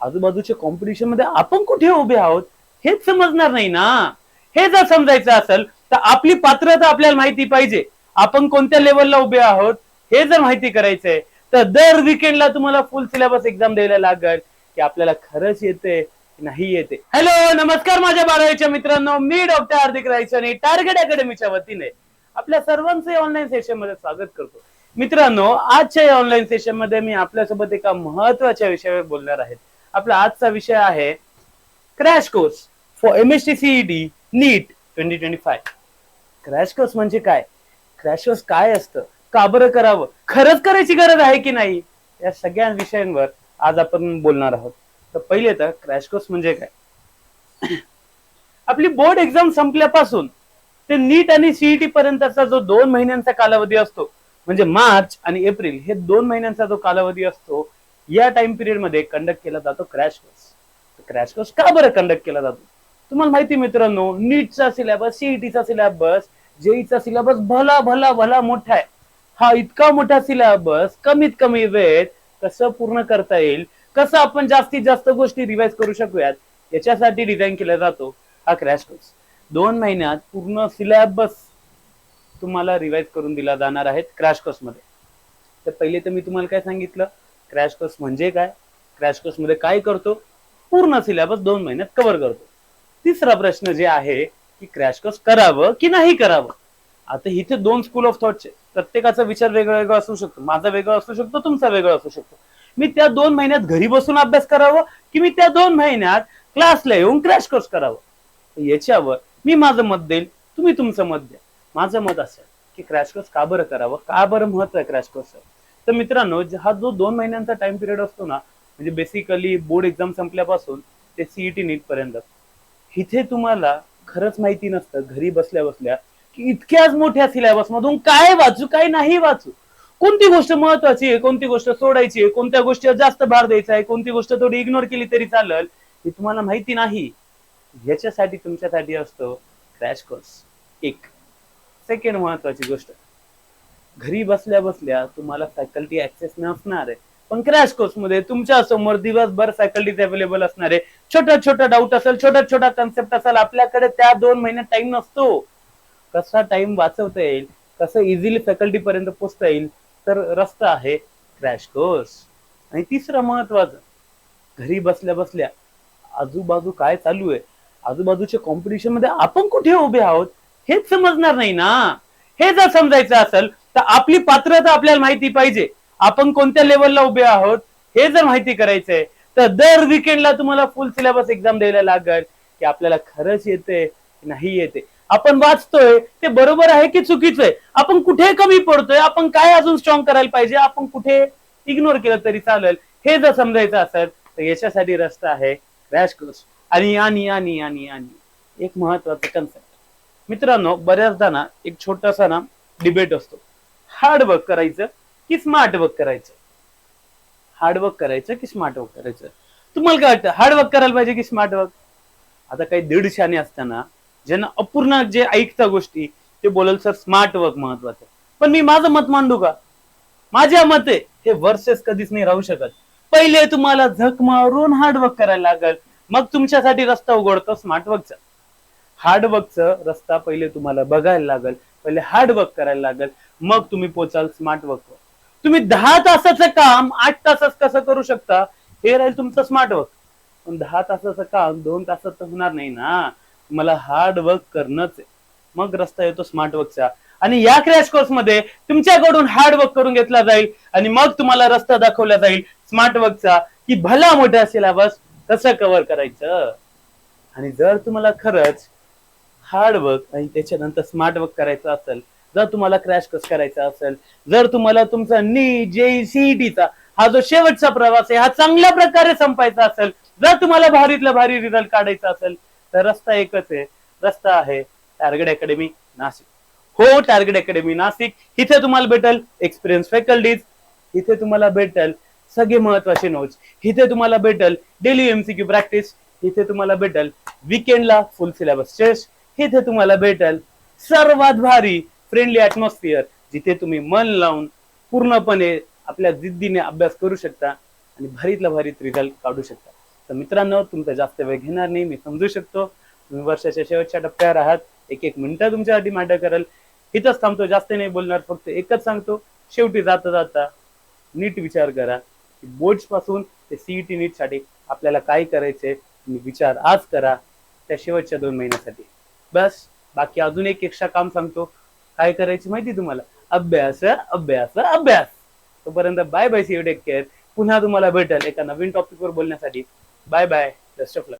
आजूबाजूच्या कॉम्पिटिशनमध्ये आपण कुठे उभे आहोत हेच समजणार नाही ना. हे जर समजायचं असेल तर आपली पात्रता आपल्याला माहिती पाहिजे. आपण कोणत्या लेवलला उभे आहोत हे जर माहिती करायचंय तर दर विकेंडला तुम्हाला फुल सिलेबस एक्झाम द्यायला लागेल की आपल्याला खरंच येते नाही येते. हॅलो नमस्कार माझ्या बारावीच्या मित्रांनो. मी डॉक्टर हार्दिक रायचनी टार्गेट अकॅडमीच्या वतीने आपल्या सर्वांचे ऑनलाईन सेशनमध्ये स्वागत करतो. मित्रांनो आजच्या या ऑनलाईन सेशनमध्ये मी आपल्यासोबत एका महत्त्वाच्या विषयावर बोलणार आहे. आपला आजचा विषय आहे crash course for M H T CET NEET twenty twenty five. Crash course म्हणजे काय? क्रॅश कोर्स काय असतं? का बरं करावं? खरंच करायची गरज आहे की नाही? या सगळ्या विषयांवर आज आपण बोलणार आहोत. तर पहिले तर क्रॅश कोर्स म्हणजे काय? आपली बोर्ड एक्झाम संपल्यापासून ते नीट आणि सीईटी पर्यंतचा जो दोन महिन्यांचा कालावधी असतो म्हणजे मार्च आणि एप्रिल हे दोन महिन्यांचा जो कालावधी असतो या टाइम पिरियडमध्ये कंडक्ट केला जातो क्रॅश कोर्स क्रॅश कोर्स का बरं कंडक्ट केला जातो? तुम्हाला माहिती मित्रांनो नीटचा सिलेबस सीईटीचा सिलेबस जेईचा सिलेबस भला भला भला मोठा आहे. हा इतका मोठा सिलेबस कमीत कमी वेळेत कसं पूर्ण करता येईल कसं आपण जास्तीत जास्त गोष्टी रिवाइज करू शकूयात याच्यासाठी डिझाईन केला जातो हा क्रॅश कोर्स दोन महिन्यात पूर्ण सिलेबस तुम्हाला रिवाइज करून दिला जाणार आहे क्रॅश कोर्समध्ये. तर पहिले तर मी तुम्हाला काय सांगितलं? क्रॅश कोर्स म्हणजे काय? क्रॅश कोर्समध्ये काय करतो? पूर्ण सिलेबस दोन महिन्यात कव्हर करतो. तिसरा प्रश्न जे आहे की क्रॅश कोर्स करावं की नाही करावं? आता इथे दोन स्कूल ऑफ थॉटचे प्रत्येकाचा विचार वेगळा वेगळा असू शकतो. माझा वेगळा असू शकतो तुमचा वेगळा असू शकतो. मी त्या दोन महिन्यात घरी बसून अभ्यास करावं की मी त्या दोन महिन्यात क्लासला येऊन क्रॅश कोर्स करावं? याच्यावर मी माझं मत देईल तुम्ही तुमचं मत द्या. माझं मत असेल की क्रॅश कोर्स का बरं करावं? का बरं महत्त्व आहे क्रॅश कोर्स तर मित्रांनो हा जो दोन महिन्यांचा टाइम पिरियड असतो ना म्हणजे बेसिकली बोर्ड एक्झाम संपल्यापासून ते सीईटी नीट पर्यंत. इथे तुम्हाला खरंच माहिती नसतं घरी बसल्या बसल्या की इतक्याच मोठ्या सिलेबस मधून काय वाचू काय नाही वाचू. कोणती गोष्ट महत्वाची आहे कोणती गोष्ट सोडायची आहे कोणत्या गोष्टीवर जास्त भार द्यायचा आहे कोणती गोष्ट थोडी इग्नोर केली तरी चालेल हे तुम्हाला माहिती नाही. याच्यासाठी तुमच्यासाठी असतो क्रॅश कोर्स एक. सेकंड महत्वाची गोष्ट. घरी बसल्या बसल्या तुम्हाला फॅकल्टी ऍक्सेस नसणार आहे. पण क्रॅश कोर्समध्ये तुमच्यासमोर दिवसभर फॅकल्टीज अवेलेबल असणार आहे. छोटा छोटा डाऊट असेल छोटा छोटा कन्सेप्ट असेल आपल्याकडे त्या दोन महिन्यात टाइम नसतो. कसा टाइम वाचवता येईल कसं इझिली फॅकल्टी पर्यंत पोहोचता येईल तर रस्ता आहे क्रॅश कोर्स. आणि तिसरं महत्वाचं घरी बसल्या बसल्या आजूबाजू काय चालू आहे? आजूबाजूच्या कॉम्पिटिशनमध्ये आपण कुठे उभे आहोत? हेच समजणार नाही ना. हे जर समजायचं असेल तर आपली पात्रता आपल्याला माहिती पाहिजे. आपण कोणत्या लेवलला उभे आहोत हे जर माहिती करायचंय तर दर विकेंडला तुम्हाला फुल सिलेबस एक्झाम द्यायला लागेल की आपल्याला खरंच येते नाही येते आपण वाचतोय ते बरोबर आहे की चुकीचं आहे? आपण कुठे कमी पडतोय? आपण काय अजून स्ट्रॉंग करायला पाहिजे? आपण कुठे इग्नोर केलं तरी चालेल? हे जर समजायचं असेल तर याच्यासाठी रस्ता आहे क्रॅश कोर्स आणि आणि आणि आणि आणि. एक महत्त्वाचा कन्सेप्ट मित्रांनो बऱ्याचदा ना एक छोटासा ना डिबेट असतो. हार्ड वर्क करायचं की स्मार्ट वर्क करायचं? हार्ड वर्क करायचं की स्मार्ट वर्क करायचं? तुम्हाला काय वाटतं हार्ड वर्क करायला पाहिजे की स्मार्ट वर्क? आता काही दीडशाने असताना ज्यांना अपूर्ण जे ऐकता गोष्टी ते बोलल सर स्मार्ट वर्क महत्वाचं आहे. पण मी माझं मत मांडू का? माझ्या मते हे वर्सेस कधीच नाही राहू शकत. पहिले तुम्हाला झक मारून हार्ड वर्क करायला लागल मग तुमच्यासाठी रस्ता उघडतो स्मार्ट वर्कचा. हार्ड वर्कचा रस्ता पहिले तुम्हाला बघायला लागल पहिले हार्ड वर्क करायला लागेल मग तुम्ही पोचाल स्मार्ट वर्क तुम्ही दहा तासाचं काम आठ तासात कसं करू शकता? हे राहील तुमचं स्मार्ट वर्क पण दहा तासाचं काम दोन तासात तर होणार नाही ना. मला हार्ड वर्क करणंच आहे. मग रस्ता येतो स्मार्ट वर्कचा आणि या क्रॅश कोर्समध्ये तुमच्याकडून हार्ड वर्क करून घेतला जाईल आणि मग तुम्हाला रस्ता दाखवला जाईल स्मार्ट वर्कचा की भला मोठा सिलेबस कसं कव्हर करायचं? आणि जर तुम्हाला खरंच हार्ड वर्क आणि त्याच्यानंतर स्मार्ट वर्क करायचं असेल जर तुम्हाला क्रॅश कस करायचा असेल जर तुम्हाला तुमचा नी जे सीईटीचा हा जो शेवटचा प्रवास आहे हा चांगल्या प्रकारे संपायचा असेल जर तुम्हाला भारीतला भारी रिझल्ट काढायचा असेल तर रस्ता एकच आहे. रस्ता आहे टार्गेट अकॅडमी नाशिक. हो टार्गेट अकॅडमी नाशिक. इथे तुम्हाला भेटेल एक्सपिरियन्स फॅकल्टीज इथे तुम्हाला भेटेल सगळे महत्त्वाचे नोट्स इथे तुम्हाला भेटेल डेली एमसीक्यू प्रॅक्टिस इथे तुम्हाला भेटेल विकेंडला फुल सिलेबस टेस्ट इथे तुम्हाला भेटेल सर्वात भारी फ्रेंडली ऍटमॉस्फिअर जिथे तुम्ही मन लावून पूर्णपणे आपल्या जिद्दीने अभ्यास करू शकता आणि भारीतला भारीत रिझल्ट काढू शकता. तर मित्रांनो तुमचा जास्त वेळ घेणार नाही मी समजू शकतो. तुम्ही वर्षाच्या शेवटच्या टप्प्यावर आहात. एक एक मिनिटं तुमच्यासाठी मॅटर करेल. इथंच थांबतो जास्त नाही बोलणार फक्त एकच सांगतो. शेवटी जाता जाता नीट विचार करा की बोर्ड्सपासून ते सीईटी नीटसाठी आपल्याला काय करायचे तुम्ही विचार आज करा त्या शेवटच्या दोन महिन्यासाठी. बस बाकी अजून एक एक्स्ट्रा काम सांगतो. काय करायची माहिती तुम्हाला? अभ्यास अभ्यास अभ्यास. तोपर्यंत bye bye see take care पुन्हा तुम्हाला भेटेल एका नवीन टॉपिकवर बोलण्यासाठी. Bye bye best of luck